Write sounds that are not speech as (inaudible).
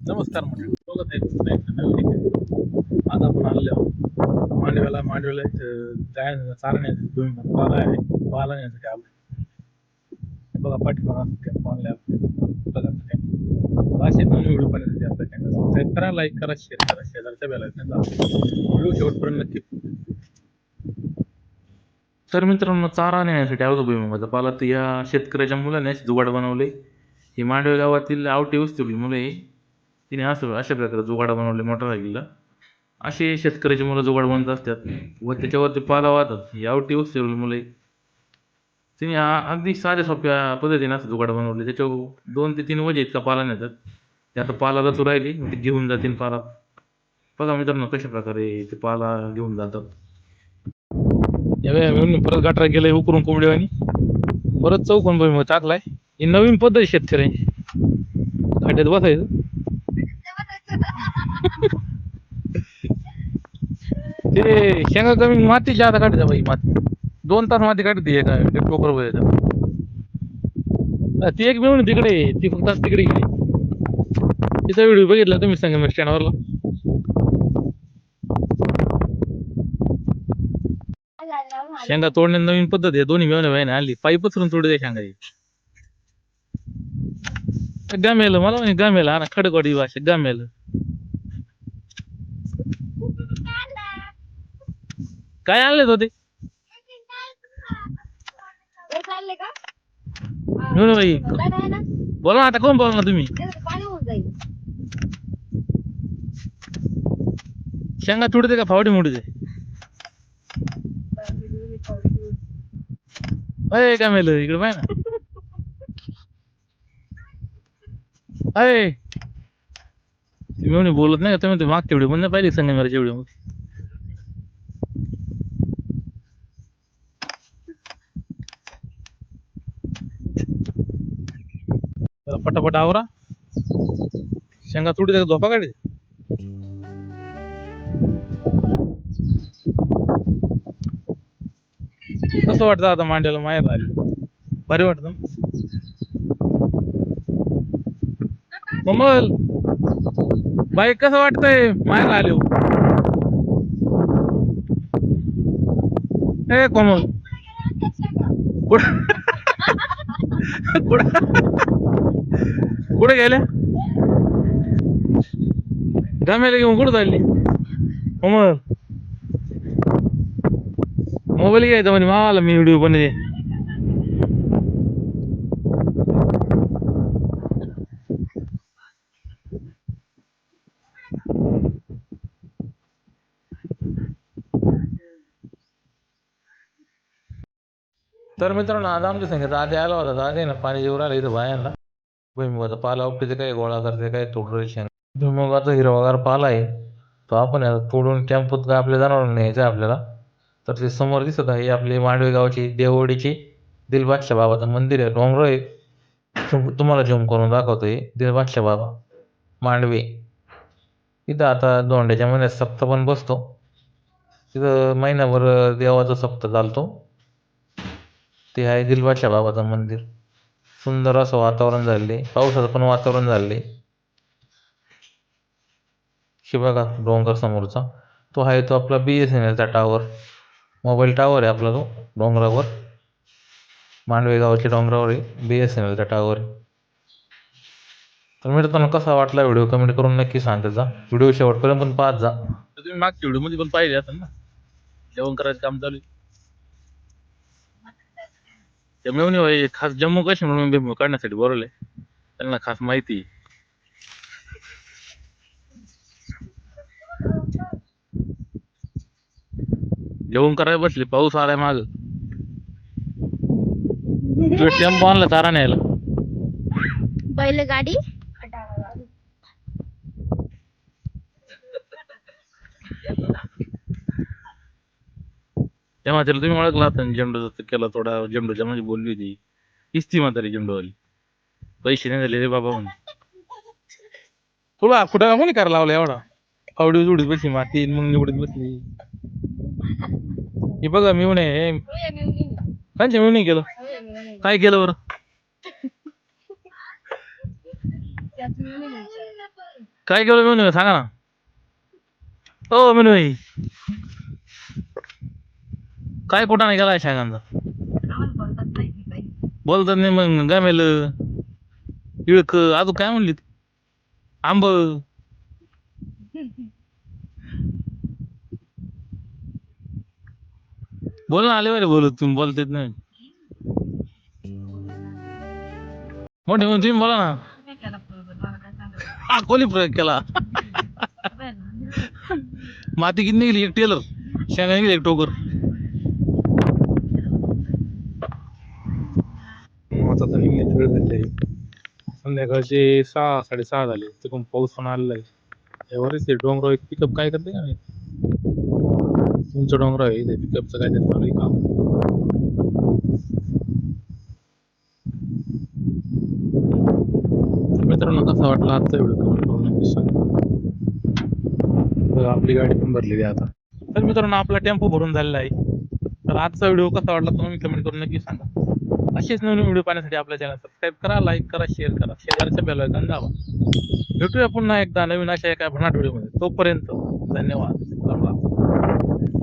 नमस्कार मंडळी बघत आहे पुन्हा आज आपण आलेलो आहोत. मांडव्याला मांडव्याला इथं जाय चालण्याचं भूमी पाला आहे. पाला नेण्यासाठी आलो हे बघा बघा व्हिडिओ चॅनल सबस्क्राईब करा लाईक करा शेअर करा शेजारच्या बेला व्हिडिओ शेवटपर्यंत नक्की तर मित्रांनो चारा नेण्यासाठी आलो भुईमुगाचा पाला तर या शेतकऱ्याच्या मुलाने अशी जुगाड बनवले. ही मांडवे गावातील आवटी वस्तू मुले तिने असं अशा प्रकारे जुगाड बनवले मोटरसायकलला असे शेतकऱ्याची मुलं जुगाड बनत असतात व त्याच्यावरती पाला वाहतात. यावटी आवटी मुले तिने अगदी साध्या सोप्या पद्धतीने असं जुगाड बनवले. त्याच्यावर दोन ते तीन वजे इतका पाला नेतात. ते आता पाला रचू राहिली ते घेऊन जातील पाला. बघा मित्रांनो कशा प्रकारे ते पाला घेऊन जातात. यावेळी परत गाठरा गेलाय उकरून कोंबड्यावानी परत चौकोन टाकलाय. ही नवीन पद्धत आहे शेतकऱ्यांची. खड्ड्यात बसायचं. ते शेंगा कमी माती जादा काढते बाई माती. दोन तास माती काढते एका टोकरमध्ये ती एक मिळून तिकडे ती फक्त तिकडे गेली. तिचा व्हिडिओ बघितला तुम्ही सांगा स्टँडवरला शेंगा तोडण्या नवीन पद्धत आहे दोन्ही मिळून भाई आणली. पाईप पसरून तोडू दे शेंगा गामेल मला म्हणे गामेल हा ना खडकवाडी भाषा गामेल. काय आणले होते? काय नाही ना बोला ना आता कोण बोला ना तुम्ही? शेंगा तुडते का? फावडी मोडते. अय गामेल इकडे पाय ना. अय. मिळून बोलत नाही का? तुम्ही ते मागच्या व्हिडिओ पण पाहिली संगमेराच्या व्हिडिओ जरा पटापट आवरा. शेंगा तुडी त्याचा झोपा काढे कसं वाटतं आता मांड्याला? मायात आली भारी वाटतं कमल बाई कसं वाटतंय? माया आले हो. ए कोमल. कुठं? कुठं? कुठे गेल्या? गाम्याला घेऊन कुठं चालली? मग मोबाईल घ्यायचा म्हणे मावाला मी व्हिडिओ बनते तर मित्रांनो आज आमच्या संगीत आधी आला होता आधी ना पाणी जेवढं आलं इथं बायांना. भुईमुगाचा पाला उपटीचे काय गोळा करते काय तोडून शेंग भुईमुगाचा हिरवागार पाला आहे. तो आपण आता तोडून टेम्पोत काय आपल्या जनावर न्यायचं आपल्याला. तर ते समोर दिसत आहे आपली मांडवे गावची देवडीची दिलबादशा बाबाचं मंदिर आहे डोंगर आहे. तुम्हाला झूम करून दाखवतो आहे दिलबादशा बाबा मांडवे. इथं आता दोंड्याच्या महिन्यात सप्त पण बसतो. तिथं महिनाभर देवाचा सप्त चालतो. ते आहे दिलबादशा बाबाचं मंदिर. सुंदर असं वातावरण झाले पावसाचं पण वातावरण झाले हे बघा डोंगर समोरचा. तो आहे तो आपला बी एस एन एलचा टावर मोबाईल टावर आहे आपला तो डोंगरावर. मांडवे गावाच्या डोंगरावर आहे. बी एस एन एलचा टावर आहे. तर मित्रांनो कसा वाटला व्हिडिओ? कमेंट करून नक्की सांगत जा. व्हिडिओ शेवटपर्यंत पण पाहत जा. तुम्ही मागच्या व्हिडिओमध्ये पण पाहिले असेल ना? जेवण करायचं काम चालू आहे. त्या भाई खास जम्मू काश्मीर म्हणून भुईमुग काढण्यासाठी बोलवले त्यांना खास माहिती. जेवण करायला बसले पाऊस आलाय माग. (laughs) टेम्पो आणला तारा न्यायला बैलगाडी? तेव्हा त्याला तुम्ही ओळखला होता झेंडू केला थोडा झेंडूच्या म्हणजे बोलली होती. इस्ती म्हातारी झेंडूवाली. पैसे नाही झाले रे बाबा म्हणे थोडा कुठं कोणी करायला लावला एवढा? आवडी उडीत बसली माती मग निवडीत बसली. हे बघा मी म्हणे कांच्या मी नाही केलं? काय केलं बरं? मी. काय केलं मेनू सांगा ना. हो मेनू काय कुठं नाही गेलाय शेंगांचा बोलतात नाही काही. बोलतात नाही मग गामेल इळक अजून काय म्हणली? आंब. बोल ना आले बरे बोलत तुम्ही बोलतेत नाही. मोठे म्हणून तुम्ही बोला ना. केला बरोबर, मला काय हा कोणी प्रयोग केला? माती किती निघाली? एक टेलर. शेंगा निघाली एक टोकर आता निघली वेळ झाली आहे. संध्याकाळचे सहा साडेसहा झाले. तिकडून पाऊस पण आलेला आहे. यावरच ते डोंगराव एक पिकअप काय करते का नाही? तुमचं डोंगराव आहे ते पिकअपचं काय चालू आहे काम. मित्रांनो कसा वाटला आजचा व्हिडिओ कमेंट करून नक्की सांगा. आपली गाडी पण भरलेली आहे आता. तर मित्रांनो आपला टेम्पो भरून झालेला आहे. तर आजचा व्हिडिओ कसा वाटला तुम्ही कमेंट करून नक्की सांगा. असेच नवीन व्हिडिओ पाहण्यासाठी आपल्या चॅनल सबस्क्राईब करा लाईक करा शेअर करा. शेजारच्या बेल आयकॉन दाबा. भेटूया पुन्हा एकदा नवीन अशा एका भन्नाट व्हिडिओमध्ये. तोपर्यंत धन्यवाद. राम राम